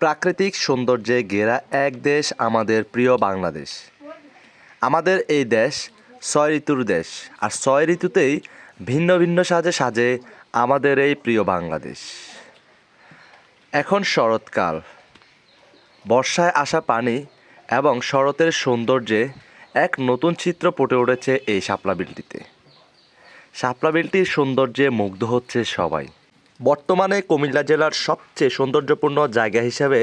প্রাকৃতিক সৌন্দর্যে ঘেরা এক দেশ আমাদের প্রিয় বাংলাদেশ। আমাদের এই দেশ ছয় ঋতুর দেশ, আর ছয় ঋতুতেই ভিন্ন ভিন্ন সাজে সাজে আমাদের এই প্রিয় বাংলাদেশ। এখন শরৎকাল। বর্ষায় আসা পানি এবং শরতের সৌন্দর্যে এক নতুন চিত্র ফুটে উঠেছে এই শাপলা বিলটিতে। শাপলা বিলটির সৌন্দর্যে মুগ্ধ হচ্ছে সবাই। বর্তমানে কুমিল্লা জেলার সবচেয়ে সৌন্দর্যপূর্ণ জায়গা হিসাবে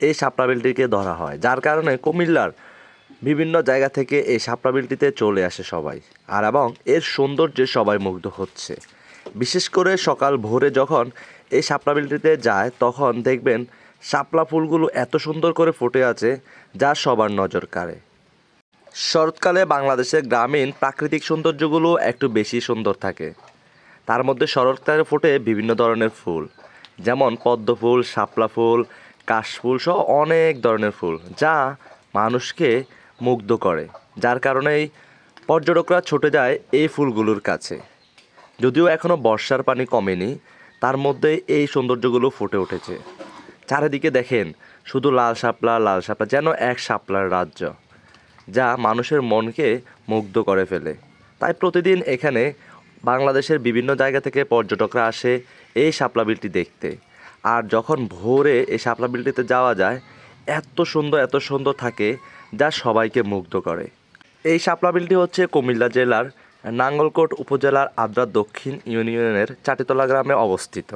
এই শাপলা ধরা হয়। যার কারণে কুমিল্লার বিভিন্ন জায়গা থেকে এই শাপলা চলে আসে সবাই। আর এবং এর সৌন্দর্যে সবাই মুগ্ধ হচ্ছে। বিশেষ করে সকাল ভোরে যখন এই শাপলা বিলটিতে যায়, তখন দেখবেন শাপলা ফুলগুলো এত সুন্দর করে ফুটে আছে যা সবার নজর কাড়ে। শরৎকালে বাংলাদেশের গ্রামীণ প্রাকৃতিক সৌন্দর্যগুলো একটু বেশি সুন্দর থাকে। তার মধ্যে শরৎকালে ফোটে বিভিন্ন ধরনের ফুল। যেমন পদ্ম ফুল, শাপলা ফুল কাশফুল সহ অনেক ধরনের ফুল, যা মানুষকে মুগ্ধ করে, যার কারণেই পর্যটকরা ছুটে যায় এই ফুলগুলোর কাছে। যদিও এখনও বর্ষার পানি কমেনি, তার মধ্যে এই সৌন্দর্যগুলো ফুটে উঠেছে। চারিদিকে দেখেন, শুধু লাল শাপলা লাল শাপলা, যেন এক শাপলার রাজ্য, যা মানুষের মনকে মুগ্ধ করে ফেলে। তাই প্রতিদিন এখানে বাংলাদেশের বিভিন্ন জায়গা থেকে পর্যটকরা আসে এই শাপলা বিলটি দেখতে। আর যখন ভোরে এই শাপলা বিলটিতে যাওয়া যায়, এত সুন্দর এত সুন্দর থাকে যা সবাইকে মুগ্ধ করে। এই শাপলা বিলটি হচ্ছে কুমিল্লা জেলার নাঙ্গলকোট উপজেলার আদ্রা দক্ষিণ ইউনিয়নের চাটিতলা গ্রামে অবস্থিত।